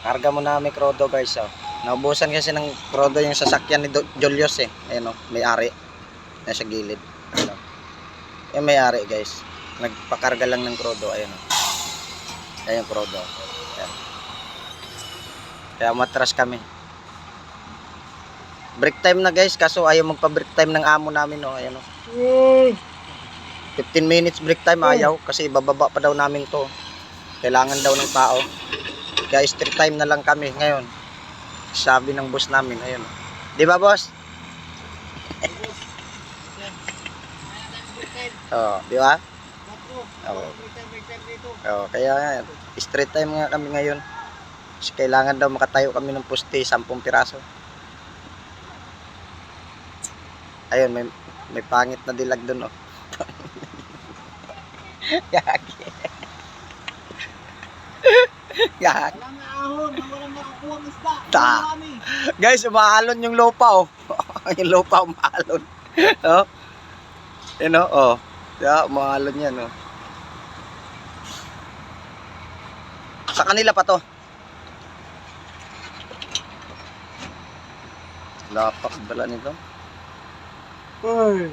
Karga mo namin krodo guys. Oh. Naubusan kasi ng krodo yung sasakyan ni Do- Julius eh. Ayun oh, may-ari. Nasa gilid. Ayun oh. Yung may-ari guys. Nagpakarga lang ng krodo. Ayun oh. Ayun yung krodo. Ayan. Kaya matras kami. Break time na guys, kaso ayaw magpa-break time ng amo namin oh. Ayun oh. 15 minutes break time ayaw kasi bababa pa daw namin to. Kailangan daw ng tao. Kaya street time na lang kami ngayon. Sabi ng boss namin, ayun. Di ba boss? Oo, di ba? Oo. Oo, kaya street time nga kami ngayon. Kasi kailangan daw makatayo kami ng puste, 10 piraso. Ayun, may may pangit na dilag doon, oh. Yaki. Yaki. Walang ahon, walang nakakuha ng isda. Ta. Guys, umaalon yung lupa, oh. yung lupa umaalon. oh. Yun, oh. oh. Yeah, umaalon yan, oh. Sa kanila pa to. Lapak bala nito. Ay,